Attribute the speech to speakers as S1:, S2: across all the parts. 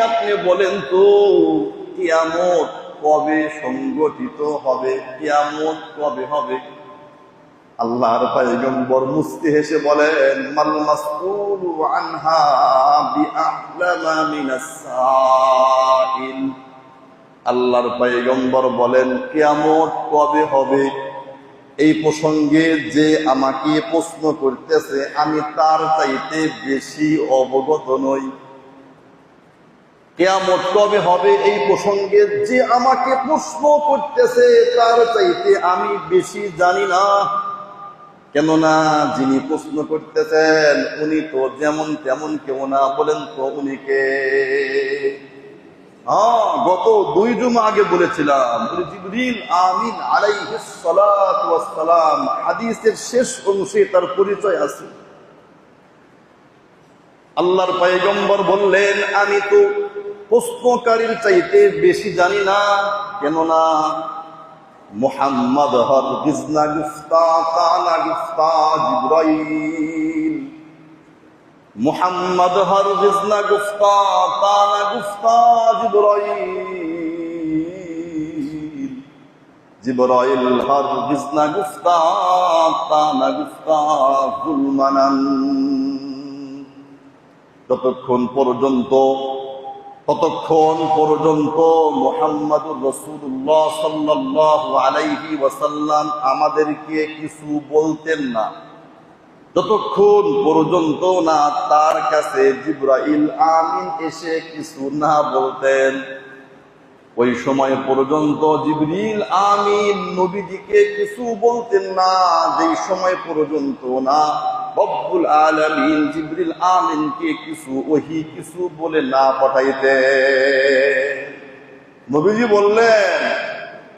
S1: আপনি বলেন তো, কিয়ামত কবে সংগঠিত হবে? কিয়ামত কবে হবে? আল্লাহর পায়গম্বর মুস্তি হেসে বলেন, মাল মাসউলু আনহা বিআহলামা মিনাস সাইল। আল্লাহর পায়গম্বর বলেন, কিয়ামত কবে হবে? এই প্রসঙ্গে যে আমাকে প্রশ্ন করতেছে, আমি তার চাইতে বেশি অবগত নই। কেয়ামত কবে হবে এই প্রসঙ্গে যে আমাকে প্রশ্ন করতেছে, তার চাইতে আমি বেশি জানি না। কেননা যিনি প্রশ্ন করতেছেন, উনি তো যেমন তেমন কেউ না, বলেন তো উনি কে? হ্যাঁ গত দুই জুমা আগে বলেছিলাম আমিন সালাতু ওয়াস সালাম হাদিসের শেষ অংশে তার পরিচয় আছে। আল্লাহর পয়গম্বর বললেন, আমি তো প্রশ্নকারীর চাইতে বেশি জানি না, কেননা মোহাম্মদ হর গিজনা গুফতা কানা গুফতা জিব্রাইল। মোহাম্মদ হর গিজনা গুফতা কানা গুফতা জিব্রাইল। জিব্রাইল হর গিজনা গুফতা কানা গুফতা গুলমানান ততক্ষণ পর্যন্ত ততক্ষণ পর্যন্ত মোহাম্মদুর রসুল্লাহ সাল্লাহ আলাইহি ওয়াসাল্লাম আমাদেরকে কিছু বলতেন না। যতক্ষণ পর্যন্ত না তার কাছে জিব্রাইল আমিন এসে কিছু না বলতেন ওই সময় পর্যন্ত জিবরিল আমিন নবীজিকে কিছু বলতেন না, যেই সময় পর্যন্ত না। রব্বুল আলামিন জিবরিল আমিনকে কিছু ওহি, কিছু বলে না পাঠাইতে নবীজি বললেন,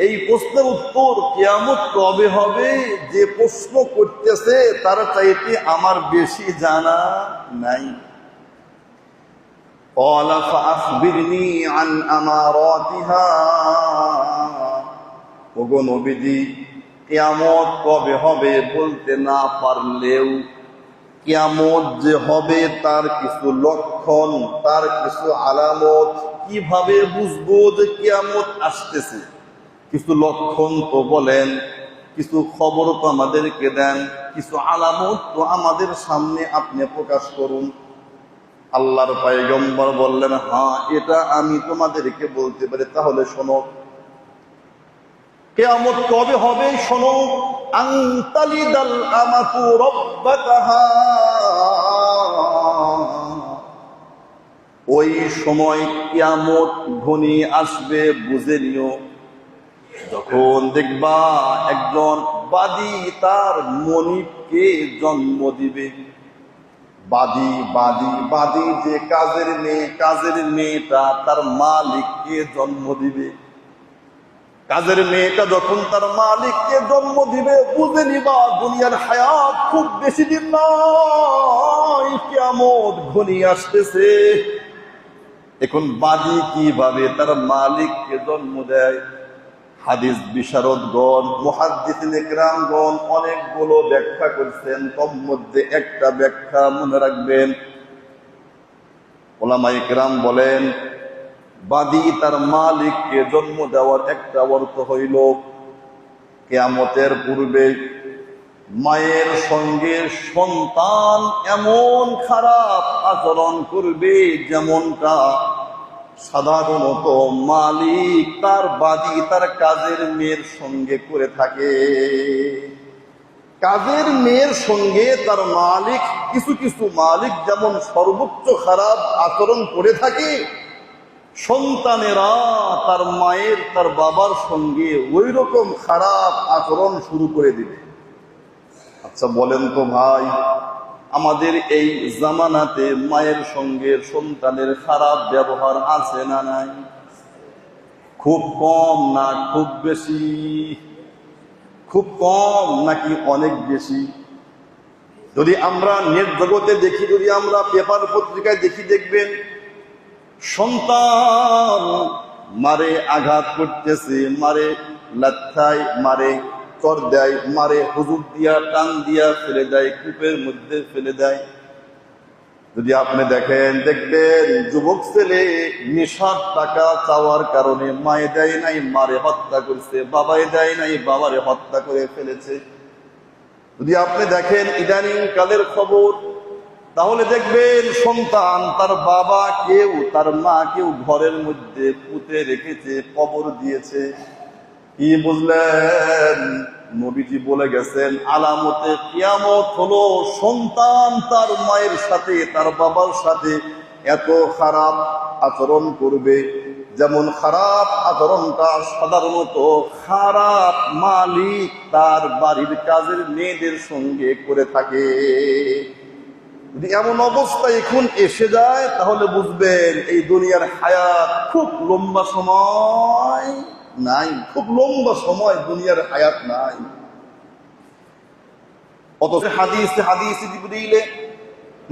S1: এই প্রশ্নের উত্তর কিয়ামত কবে হবে? যে প্রশ্ন করতেছে, তার চাইতে আমার বেশি জানা নাই। قال فأخبرني عن أماراتها ওগো নবীজি কিয়ামত কবে হবে বলতে না পারলেও কিয়ামত যে হবে তার কিছু লক্ষণ তার কিছু আলামত কিভাবে বুঝবো যে কিয়ামত আসতেছে কিছু লক্ষণ তো বলেন কিছু খবর তো আমাদেরকে দেন কিছু আলামত তো আমাদের সামনে আপনি প্রকাশ করুন আল্লাহর পায়গম্বর বললেন হ্যাঁ এটা আমি তোমাদেরকে বলতে পারি। তাহলে শোনো, কেয়ামত কবে হবে শোনো? আন্তালিদাল আমাতু রব্বাতাহা ওই সময় কিয়ামত ঘনিয়ে আসবে, বুঝে নিও। যখন দেখবা একজন বাদী তার মনিবকে জন্ম দিবে। বাদী বাদী বাদী যে কাজের মেয়ে, কাজের মেয়েটা তার মালিককে জন্ম দিবে। কাজের মেয়েটা যখন তার মালিককে জন্ম দিবে, বুঝে নিবা দুনিয়ার হায়াত খুব বেশি দিন নয়, কিয়ামত ঘনিয়ে আসতেছে। এখন বাদী কীভাবে তার মালিককে জন্ম দেয়? হাদিস বিশারদগণ মুহাদ্দিসিন ইকরামগণ অনেকগুলো ব্যাখ্যা করছেন। তোর মধ্যে একটা ব্যাখ্যা মনে রাখবেন। ওলামা ইকরাম বলেন, বাদী তার মালিককে জন্ম দেওয়ার একটা অর্থ হইল, কেয়ামতের পূর্বে মায়ের সঙ্গে সন্তান এমন খারাপ আচরণ করবে যেমনটা সাধারণত মালিক তার বাদী তার কাজের মেয়ের সঙ্গে করে থাকে। কাজের মেয়ের সঙ্গে তার মালিক, কিছু কিছু মালিক যেমন সর্বোচ্চ খারাপ আচরণ করে থাকে, সন্তানেরা তার মায়ের, তার বাবার সঙ্গে ওই রকম খারাপ আচরণ শুরু করে দিবে। আচ্ছা বলেন তো ভাই আমাদের এই জামানাতে মায়ের সঙ্গে সন্তানের খারাপ ব্যবহার আছে না নাই? খুব কম না খুব বেশি? খুব কম নাকি অনেক বেশি? যদি আমরা নেট জগতে দেখি, যদি আমরা পেপার পত্রিকায় দেখি, দেখবেন সন্তান মারে আঘাত করতেছে, মারে লাথায় মারে চর দেয়, মারে, হুজুর দিয়া, টান দিয়া ফেলে দেয়, কূপের মধ্যে ফেলে দেয়। যদি আপনি দেখেন, দেখবেন যুবক ছেলে নেশার টাকা চাওয়ার কারণে মায়ে দেয় নাই, মারে হত্যা করছে বাবাই দেয় নাই, বাবারে হত্যা করে ফেলেছে। যদি আপনি দেখেন ইদানিং কালের খবর, তাহলে দেখবেন সন্তান তার বাবা কেউ, তার মা কেউ ঘরের মধ্যে পুঁতে রেখেছে, কবর দিয়েছে। কি বুঝলেন, নবীজি বলে গেছেন, আলামতে কিয়ামত হলো সন্তান তার মায়ের সাথে, তার বাবার সাথে এত খারাপ আচরণ করবে। যেমন খারাপ আচরণটা সাধারণত খারাপ মালিক তার বাড়ির কাজের মেয়েদের সঙ্গে করে থাকে। যদি এমন অবস্থা এখন এসে যায়, তাহলে বুঝবেন এই দুনিয়ার হায়াত খুব লম্বা সময় নাই। খুব লম্বা সময় দুনিয়ার হায়াত নাই। অথচ হাদিস হাদিস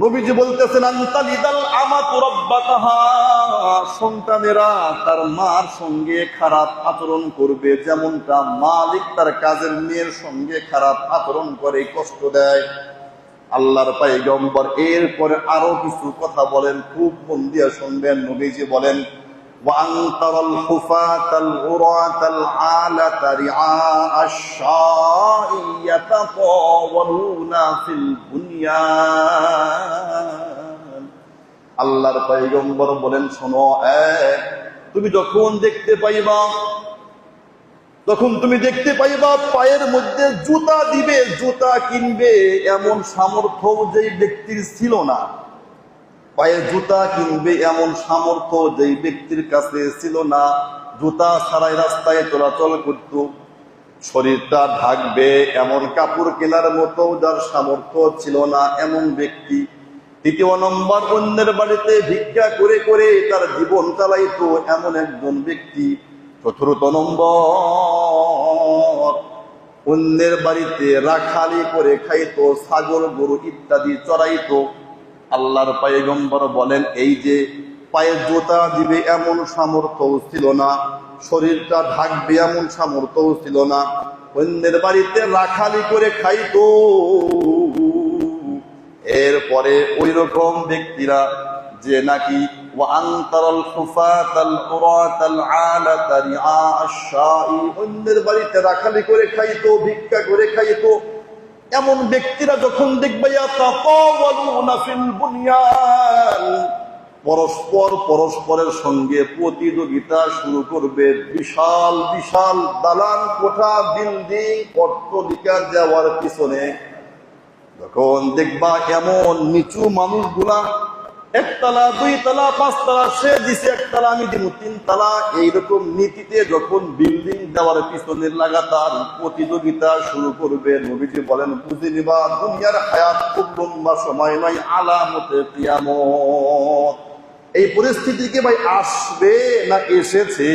S1: নবীজি বলতেছেন সন্তানেরা তার মার সঙ্গে খারাপ আচরণ করবে মালিক তার কাজের মেয়ের সঙ্গে খারাপ আচরণ করে, কষ্ট দেয়। আল্লাহর পাইগম্বর এরপরে আরও কিছু কথা বলেন, খুব মন দিয়া শুনবেন। নবীজি বলেন وأن ترى الحفاة العراة العالة رعاء الشاء يتطاولون في البنيان আল্লাহর পয়গম্বর বলেন শোনো এক তুমি যখন দেখতে পাইবা তখন তুমি দেখতে পাইবা পায়ের মধ্যে জুতা দিবে জুতা কিনবে এমন সামর্থ্য যেই ব্যক্তির ছিল না পায়ে জুতা কিনবে এমন সামর্থ্য যেই ব্যক্তির কাছে ছিল না। জুতা ছাড়াই রাস্তায় চলাচল করত। শরীরটা ঢাকবে এমন কাপড় কেনার মতো যার সামর্থ্য ছিল না এমন ব্যক্তি। তৃতীয় নম্বর, অন্যের বাড়িতে ভিক্ষা করে করে তার জীবন চালাইত এমন একজন ব্যক্তি। চতুর্থ নম্বর, অন্যের বাড়িতে রাখালি করে খাইতো, ছাগল গরু ইত্যাদি চড়াইতো। আল্লাহর পায়গম্বর বলেন, এই যে পায়ে জোতা দিবে এমন সামর্থ্য ছিল না, শরীরটা ঢাকবে এমন সামর্থ্য ছিল না, অন্যের বাড়িতে রাখালি করে খাইতো। এরপরে ওই রকম ব্যক্তিরা যে নাকি অন্যের বাড়িতে রাখালি করে খাইতো, ভিক্ষা করে খাইতো। এমন ব্যক্তিরা যখন দেখবে পরস্পর পরস্পরের সঙ্গে প্রতিযোগিতা শুরু করবে। বিশাল বিশাল দালান কোঠা বিল্ডিং অট্টলিকা দেওয়ার পিছনে যখন দেখবা এমন নিচু মানুষগুলা একতলা দুই তলা পাঁচতলা, সে দিছে একতলা, আমি দিব তিন তালা এইরকম নীতিতে যখন বিল্ডিং দেওয়ার পিছনে লাগাতার প্রতিযোগিতা শুরু করবে, নবীজি বলেন বুঝে নিবা দুনিয়ার হায়াত খুব লম্বা সময় নয়, আলামতে কিয়ামত। এই পরিস্থিতি কি ভাই আসবে না এসেছে?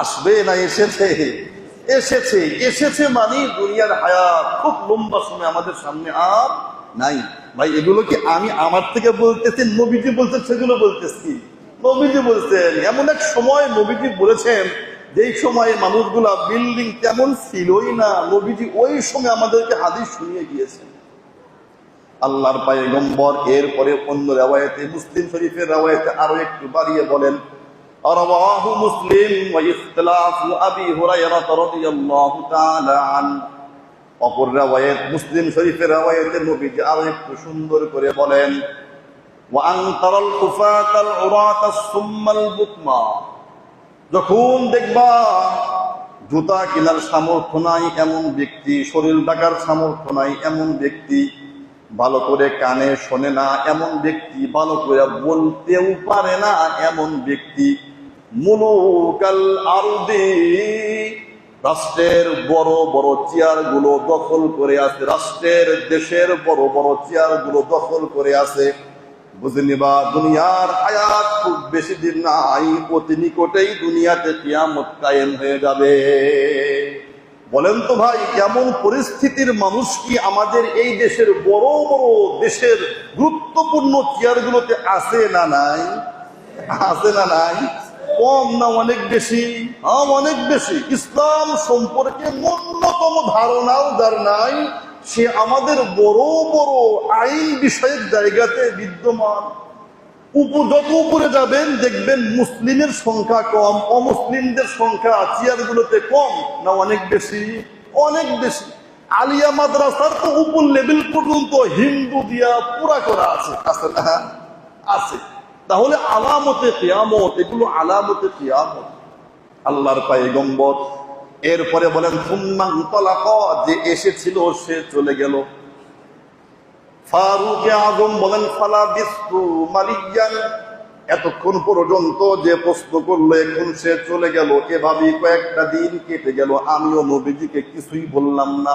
S1: আসবে না এসেছে? এসেছে। এসেছে মানে দুনিয়ার হায়াত খুব লম্বা সময় আমাদের সামনে আর নাই। ভাই এগুলো কি আমি আমার থেকে বলতেছি নবীজি বলছেন সেগুলো বলতেছি নবীজি বলছেন এমন এক সময় নবীজি বলেছেন যেই সময় মানুষগুলা বিল্ডিং তেমন ছিলই না নবীজি ওই সময় আমাদেরকে হাদিস শুনিয়ে গিয়েছেন আল্লাহর পায়ে গম্বর এরপরে অন্য রেওয়ায়তে মুসলিম শরীফের রেওয়ায়তে আরো একটু বাড়িয়ে বলেন رواه مسلم واختلاف ابي هريره رضي الله تعالى عنه অপর রাওয়ায়ত, মুসলিম শরীফের অয়েতের নবী যে আরও একটু সুন্দর করে বলেন যখন দেখবা জুতা কেনার সামর্থ্য নাই, এমন ব্যক্তি, শরীর ডাকার সামর্থ্য নাই, এমন ব্যক্তি ভালো করে কানে শোনে না, এমন ব্যক্তি ভালো করে বলতেও পারে না, এমন ব্যক্তি মুলুকাল আরদি রাষ্ট্রের বড় বড় চেয়ারগুলো দখল করে আছে, রাষ্ট্রের দেশের বড় বড় চেয়ারগুলো দখল করে আছে। বুঝলি বা, দুনিয়ার হায়াত খুব বেশি দিন নাই, অতি নিকটেই দুনিয়াতে কিয়ামত কায়েম হয়ে যাবে। বলেন তো ভাই কেমন পরিস্থিতির মানুষ কি আমাদের এই দেশের বড় বড় দেশের গুরুত্বপূর্ণ চেয়ারগুলোতে আছে না নাই? আছে না নাই? কম না অনেক বেশি? হ্যাঁ অনেক বেশি। ইসলাম সম্পর্কে ন্যূনতম ধারণাও যার নাই। সে আমাদের বড় বড় আইন বিষয়ের জায়গাতে বিদ্যমান। যত উপরে যাবেন, দেখবেন মুসলিমের সংখ্যা কম, অমুসলিমদের সংখ্যা চেয়ারগুলোতে কম না অনেক বেশি? অনেক বেশি। আলিয়া মাদ্রাসার তো উপর লেভেল পর্যন্ত হিন্দু দিয়া পুরা করা আছে। আছে আছে। তাহলে আলামতে কিয়ামত, এগুলো আলামতে কিয়ামত। আল্লাহর পায়গম্বর এরপরে বলেন যে এসেছিল, সে চলে গেল। ফারুক আজম বলেন, ফালা বিস্তু মালিয়ান এতক্ষণ পর্যন্ত যে প্রশ্ন করল, এখন সে চলে গেল। এভাবেই কয়েকটা দিন কেটে গেল। আমিও নবীজিকে কিছুই বললাম না।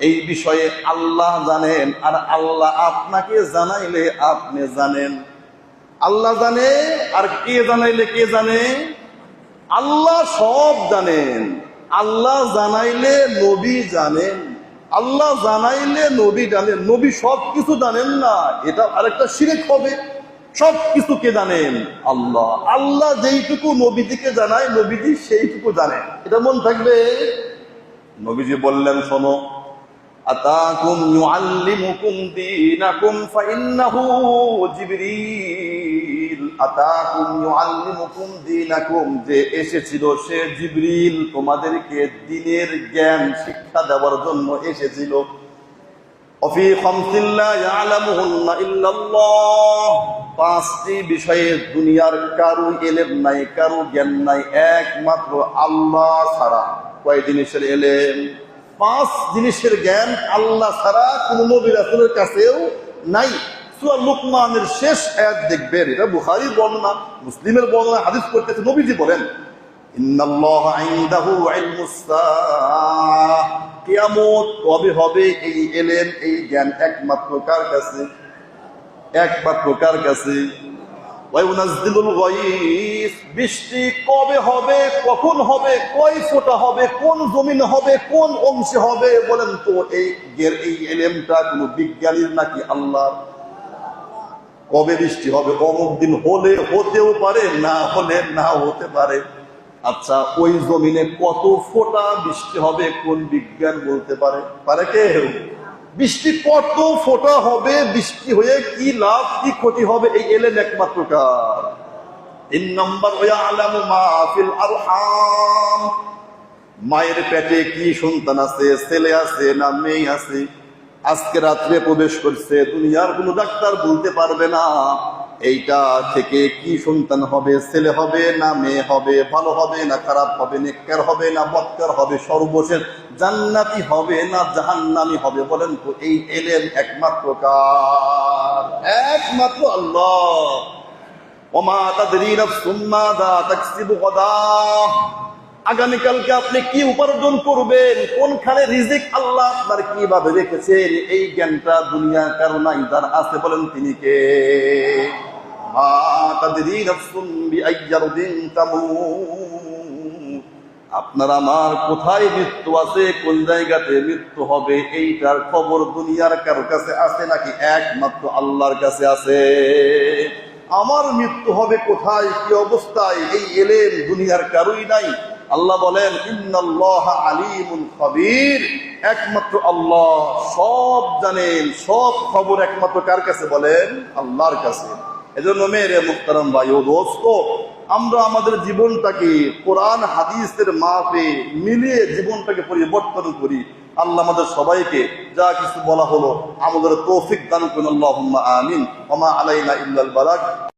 S1: এই বিষয়ে আল্লাহ জানেন, আর আল্লাহ আপনাকে জানাইলে আপনি জানেন। আল্লাহ জানে, আর কে জানাইলে কে জানে? আল্লাহ সব জানেন। আল্লাহ জানাইলে নবী জানেন। আল্লাহ জানাইলে নবী জানেন। নবী সব কিছু জানেন না, এটা আরেকটা শিরেক হবে। সব কিছুকে জানেন? আল্লাহ। আল্লাহ যেইটুকু নবীজিকে জানায়, নবীজি সেইটুকু জানেন। এটা মন থাকবে? নবীজি বললেন, শোনো আতাকুম ইউআল্লিমুকুম দীনাকুম ফাইন্নাহু জিবরিল। আতাকুম ইউআল্লিমুকুম দীনাকুম, যে এসেছিল সে জিবরিল। তোমাদেরকে দ্বীনের জ্ঞান, শিক্ষা দেওয়ার জন্য এসেছিল। অফি খামসিল্লা ইয়ালামুহুন্না ইল্লাল্লাহ। পাঁচটি বিষয়ে দুনিয়ার কারু এলেম নাই, কারু জ্ঞান নাই, একমাত্র আল্লাহ ছাড়া। কয় জিনিসের এলেম? পাঁচ জিনিসের জ্ঞান আল্লাহ ছাড়া কোন নবী রাসূলের কাছেও নাই। লুকমানের শেষ আয়াত দেখবেন, এটা বুখারীর বর্ণনা, মুসলিমের বর্ণনা, হাদিস করতেছে নবীজি বলেন হবে? এই এলেন এই জ্ঞান একমাত্র কার কাছে? একমাত্র কার কাছে? বৃষ্টি কবে হবে, কখন হবে, কয় ফোটা হবে, কোন জমিনে হবে, কোন অংশে হবে বলেন তো এই এই এলেমটা কোন বিজ্ঞানীর নাকি আল্লাহ কবে বৃষ্টি হবে? অমুক দিন হলে হতেও পারে, না হলে না হতে পারে। আচ্ছা ওই জমিনে কত ফোটা বৃষ্টি হবে কোন বিজ্ঞান বলতে পারে? পারে কেউ বৃষ্টি কত ফোটা হবে, বৃষ্টি হয়ে কি লাভ, কি ক্ষতি হবে, এই এলেন একমাত্র কাজ। তিন নম্বর মায়ের পেটে কি সন্তান আছে, ছেলে আছে না মেয়ে আছে? আজকে রাত্রে প্রবেশ করছে, দুনিয়ার কোনো ডাক্তার বলতে পারবে না। এইটা থেকে কি সন্তান হবে, ছেলে হবে না মেয়ে হবে, ভালো হবে না খারাপ হবে, নেককার হবে না বৎকার হবে, সর্বশেষ জান্নাতি হবে না জাহান্নামি হবে? বলেন তো, এই এলেন একমাত্র কার? একমাত্র আল্লাহ। ওমা তাদরি নাফসুম মাযা তাকসিবু গাদা। আগামীকালকে আপনি কি উপার্জন করবেন? কোনখানে রিজিক আল্লাহ আপনার কীভাবে রেখেছেন? এই জ্ঞানটা দুনিয়া কারও নাই, যার আছে বলেন তিনি কে? আপনার আমার কোথায় মৃত্যু আছে? কোন জায়গাতে মৃত্যু হবে? এইটার খবর দুনিয়ার কারও কাছে আছে নাকি? একমাত্র আল্লাহর কাছে আছে। আমার মৃত্যু হবে কোথায়? কি অবস্থায়? এই এলেন দুনিয়ার কারোই নাই। আল্লাহ বলেন, ইন্নাল্লাহ আলিমুল খবির। একমাত্র আল্লাহ সব জানেন, সব খবর একমাত্র কার কাছে বলেন? আল্লাহর কাছে। এজন্য মেয়েরে মুক্তারাম ভাই, ও দোস্ত, আমরা আমাদের জীবনটাকে কোরআন, হাদিসের মাপে মিলিয়ে জীবনটাকে পরিবর্তন করি। আল্লাহ আমাদের সবাইকে যা কিছু বলা হলো আমাদের তৌফিক দান করুন। আল্লাহ আমিন। আলাইনা ইল্লাল বালাক